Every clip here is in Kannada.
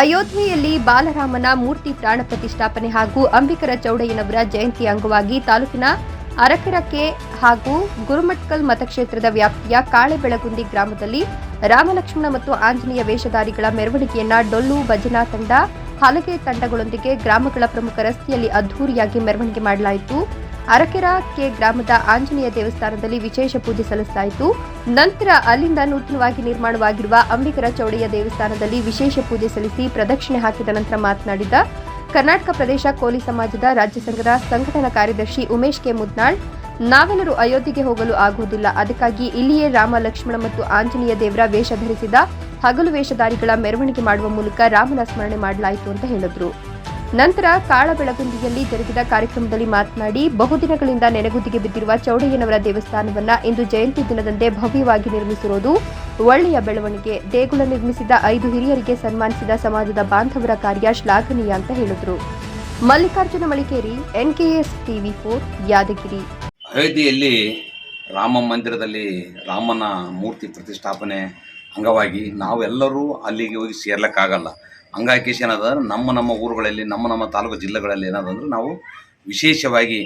ಅಯೋಧ್ಯೆಯಲ್ಲಿ ಬಾಲರಾಮನ ಮೂರ್ತಿ ಪ್ರಾಣ ಪ್ರತಿಷ್ಠಾಪನೆ ಹಾಗೂ ಅಂಬಿಕರ ಚೌಡಯ್ಯನವರ ಜಯಂತಿ ಅಂಗವಾಗಿ ತಾಲೂಕಿನ ಅರಕೆರಕೆ ಹಾಗೂ ಗುರುಮಟ್ಕಲ್ ಮತಕ್ಷೇತ್ರದ ವ್ಯಾಪ್ತಿಯ ಕಾಳೆಬೆಳಗುಂದಿ ಗ್ರಾಮದಲ್ಲಿ ರಾಮಲಕ್ಷ್ಮಣ ಮತ್ತು ಆಂಜನೇಯ ವೇಷಧಾರಿಗಳ ಮೆರವಣಿಗೆಯನ್ನ ಡೊಳ್ಳು ಭಜನಾ ತಂಡ, ಹಲಗೆ ತಂಡಗಳೊಂದಿಗೆ ಗ್ರಾಮಗಳ ಪ್ರಮುಖ ರಸ್ತೆಯಲ್ಲಿ ಅದ್ದೂರಿಯಾಗಿ ಮೆರವಣಿಗೆ ಮಾಡಲಾಯಿತು. ಅರಕೆರ ಕೆ ಗ್ರಾಮದ ಆಂಜನೇಯ ದೇವಸ್ಥಾನದಲ್ಲಿ ವಿಶೇಷ ಪೂಜೆ ಸಲ್ಲಿಸಲಾಯಿತು. ನಂತರ ಅಲ್ಲಿಂದ ನೂತನವಾಗಿ ನಿರ್ಮಾಣವಾಗಿರುವ ಅಂಬಿಕರ ಚೌಡಯ್ಯ ದೇವಸ್ಥಾನದಲ್ಲಿ ವಿಶೇಷ ಪೂಜೆ ಸಲ್ಲಿಸಿ ಪ್ರದಕ್ಷಿಣೆ ಹಾಕಿದ ನಂತರ ಮಾತನಾಡಿದ, ಕರ್ನಾಟಕ ಪ್ರದೇಶ ಕೋಲಿ ಸಮಾಜದ ರಾಜ್ಯ ಸಂಘದ ಸಂಘಟನಾ ಕಾರ್ಯದರ್ಶಿ ಉಮೇಶ್ ಕೆ. ಮುದ್ನಾಳ್, ನಾವೆಲ್ಲರೂ ಅಯೋಧ್ಯೆಗೆ ಹೋಗಲು ಆಗುವುದಿಲ್ಲ. ಅದಕ್ಕಾಗಿ ಇಲ್ಲಿಯೇ ರಾಮ, ಲಕ್ಷ್ಮಣ ಮತ್ತು ಆಂಜನೇಯ ದೇವರ ವೇಷ ಧರಿಸಿದ ಹಗಲು ವೇಷಧಾರಿಗಳ ಮೆರವಣಿಗೆ ಮಾಡುವ ಮೂಲಕ ರಾಮನ ಸ್ಮರಣೆ ಮಾಡಲಾಯಿತು ಅಂತ ಹೇಳಿದ್ರು. ನಂತರ ಕಾಳಬೆಳಗುಂದಿಯಲ್ಲಿ ಜರುಗಿದ ಕಾರ್ಯಕ್ರಮದಲ್ಲಿ ಮಾತನಾಡಿ, ಬಹುದಿನಗಳಿಂದ ನೆನೆಗುದಿಗೆ ಬಿದ್ದಿರುವ ಚೌಡಯ್ಯನವರ ದೇವಸ್ಥಾನವನ್ನ ಇಂದು ಜಯಂತಿ ದಿನದಂದೇ ಭವ್ಯವಾಗಿ ನಿರ್ಮಿಸಿರುವುದು ಒಳ್ಳೆಯ ಬೆಳವಣಿಗೆ, ದೇಗುಲ ನಿರ್ಮಿಸಿದ ಐದು ಹಿರಿಯರಿಗೆ ಸನ್ಮಾನಿಸಿದ ಸಮಾಜದ ಬಾಂಧವರ ಕಾರ್ಯ ಶ್ಲಾಘನೀಯ ಅಂತ ಹೇಳಿದ್ರು. Mallikarjuna Malikeri NKS TV four, Yadgiri. ಅಯೋಧ್ಯೆಯಲ್ಲಿ ರಾಮ ಮಂದಿರದಲ್ಲಿ ರಾಮನ ಮೂರ್ತಿ ಪ್ರತಿಷ್ಠಾಪನೆ ಅಂಗವಾಗಿ ನಾವೆಲ್ಲರೂ ಅಲ್ಲಿಗೆ ಹೋಗಿ ಸೇರ್ಲಿಕ್ಕಾಗಲ್ಲ. ಹಂಗಾಗಿ ಏನದ ನಮ್ಮ ನಮ್ಮ ಊರುಗಳಲ್ಲಿ, ನಮ್ಮ ನಮ್ಮ ತಾಲೂಕು ಜಿಲ್ಲೆಗಳಲ್ಲಿ ಏನಾದಂದ್ರೆ ನಾವು ವಿಶೇಷವಾಗಿ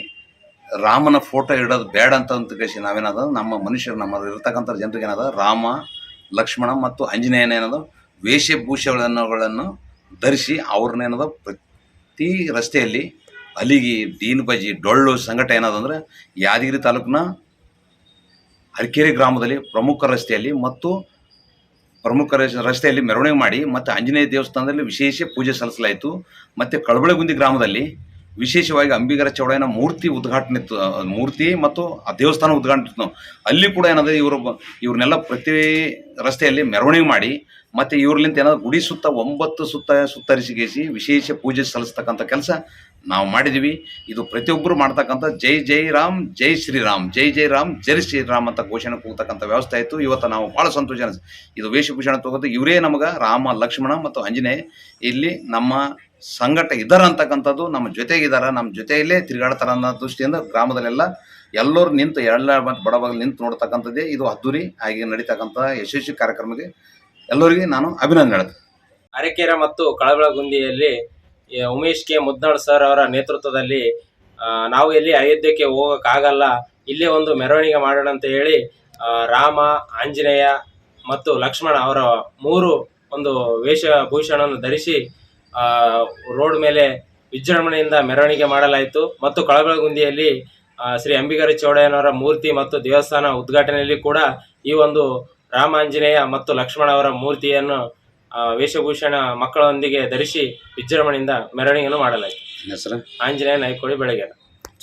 ರಾಮನ ಫೋಟೋ ಇಡೋದು ಬೇಡ ಅಂತ ಕೇಸಿ ನಾವೇನದ ನಮ್ಮ ಮನುಷ್ಯರು, ನಮ್ಮ ಇರ್ತಕ್ಕಂಥ ಜನರಿಗೆ ಏನದ ರಾಮ, ಲಕ್ಷ್ಮಣ ಮತ್ತು ಆಂಜನೇಯನ ಏನದ ವೇಷಭೂಷಗಳನ್ನು ಧರಿಸಿ ಅವ್ರನ್ನೇನದ ಪ್ರತಿ ರಸ್ತೆಯಲ್ಲಿ ಅಲಿಗಿ ದೀನ್ ಬಜಿ ಡೊಳ್ಳು ಸಂಘಟ ಏನದಂದ್ರೆ ಯಾದಗಿರಿ ತಾಲೂಕಿನ ಅರಕೆರೆ ಗ್ರಾಮದಲ್ಲಿ ಪ್ರಮುಖ ರಸ್ತೆಯಲ್ಲಿ ಮತ್ತು ಪ್ರಮುಖ ರಸ್ತೆಯಲ್ಲಿ ಮೆರವಣಿಗೆ ಮಾಡಿ ಮತ್ತು ಆಂಜನೇಯ ದೇವಸ್ಥಾನದಲ್ಲಿ ವಿಶೇಷ ಪೂಜೆ ಸಲ್ಲಿಸಲಾಯಿತು. ಮತ್ತು ಕಳಬಳಗುಂದಿ ಗ್ರಾಮದಲ್ಲಿ ವಿಶೇಷವಾಗಿ ಅಂಬಿಗರ ಚೌಡಯ್ಯನ ಮೂರ್ತಿ ಉದ್ಘಾಟನೆ ಮೂರ್ತಿ ಮತ್ತು ಆ ದೇವಸ್ಥಾನ ಉದ್ಘಾಟನೆ ಅಲ್ಲಿ ಕೂಡ ಏನಾದ್ರೆ ಇವರು ಇವ್ರನ್ನೆಲ್ಲ ಪ್ರತಿ ರಸ್ತೆಯಲ್ಲಿ ಮೆರವಣಿಗೆ ಮಾಡಿ ಮತ್ತು ಇವ್ರಲಿಂತ ಏನಾದ್ರು ಗುಡಿ ಸುತ್ತ ಒಂಬತ್ತು ಸುತ್ತ ಸುತ್ತರಿಸಿಗೇಸಿ ವಿಶೇಷ ಪೂಜೆ ಸಲ್ಲಿಸ್ತಕ್ಕಂಥ ಕೆಲಸ ನಾವು ಮಾಡಿದ್ದೀವಿ ಇದು ಪ್ರತಿಯೊಬ್ಬರು ಮಾಡ್ತಕ್ಕಂಥ ಜೈ ಜೈ ರಾಮ್, ಜೈ ಶ್ರೀರಾಮ್, ಜೈ ಜೈ ರಾಮ್, ಜೈ ಶ್ರೀರಾಮ್ ಅಂತ ಘೋಷಣೆ ಕೂಗ್ತಕ್ಕಂಥ ವ್ಯವಸ್ಥೆ ಆಯಿತು. ಇವತ್ತು ನಾವು ಭಾಳ ಸಂತೋಷ ಇದು ವೇಷಭೂಷಣ ತಗೋದು. ಇವರೇ ನಮಗೆ ರಾಮ, ಲಕ್ಷ್ಮಣ ಮತ್ತು ಆಂಜನೇಯ ಇಲ್ಲಿ ನಮ್ಮ ಸಂಘಟ ಇದ್ದಾರೆ ಅಂತಕ್ಕಂಥದ್ದು. ನಮ್ಮ ಜೊತೆಗಿದ್ದಾರೆ ನಮ್ಮ ಜೊತೆಯಲ್ಲೇ ತಿರುಗಾಡ್ತಾರೆ ಅನ್ನೋ ದೃಷ್ಟಿಯಿಂದ ಗ್ರಾಮದಲ್ಲೆಲ್ಲ ಎಲ್ಲರೂ ನಿಂತು ಎಲ್ಲ ಬಡಬಗಲು ನಿಂತು ನೋಡ್ತಕ್ಕಂಥದ್ದೇ ಇದು ಅದ್ದೂರಿ. ಆಗಿ ನಡೀತಕ್ಕಂಥ ಯಶಸ್ವಿ ಕಾರ್ಯಕ್ರಮಕ್ಕೆ ಎಲ್ಲರಿಗೆ ನಾನು ಅಭಿನಂದನೆ ಹೇಳ್ತೀನಿ. ಅರಕೆರೆ ಮತ್ತು ಕಳಬೆಳಗುಂದಿಯಲ್ಲಿ ಈ ಉಮೇಶ್ ಕೆ ಮುದ್ನಾಳ್ ಸರ್ ಅವರ ನೇತೃತ್ವದಲ್ಲಿ ನಾವು ಎಲ್ಲಿ ಅಯೋಧ್ಯಕ್ಕೆ ಹೋಗೋಕ್ಕಾಗಲ್ಲ, ಇಲ್ಲೇ ಒಂದು ಮೆರವಣಿಗೆ ಮಾಡೋಣ ಅಂತ ಹೇಳಿ ರಾಮ, ಆಂಜನೇಯ ಮತ್ತು ಲಕ್ಷ್ಮಣ ಅವರ ಮೂರು ಒಂದು ವೇಷಭೂಷಣವನ್ನು ಧರಿಸಿ ರೋಡ್ ಮೇಲೆ ವಿಜೃಂಭಣೆಯಿಂದ ಮೆರವಣಿಗೆ ಮಾಡಲಾಯಿತು. ಮತ್ತು ಕಳಬೆಳಗುಂದಿಯಲ್ಲಿ ಶ್ರೀ ಅಂಬಿಗರ ಚೌಡಯ್ಯನವರ ಮೂರ್ತಿ ಮತ್ತು ದೇವಸ್ಥಾನ ಉದ್ಘಾಟನೆಯಲ್ಲಿ ಕೂಡ ಈ ಒಂದು ರಾಮಾಂಜನೇಯ ಮತ್ತು ಲಕ್ಷ್ಮಣ ಅವರ ಮೂರ್ತಿಯನ್ನು ವೇಷಭೂಷಣ ಮಕ್ಕಳೊಂದಿಗೆ ಧರಿಸಿ ವಿಜೃಂಭಣೆಯಿಂದ ಮೆರವಣಿಗೆಯನ್ನು ಮಾಡಲಾಯಿತು. ಹೆಸರು? ಆಂಜನೇಯ ನಾಯ್ಕೋಳಿ ಬೆಳಗ್ಗೆ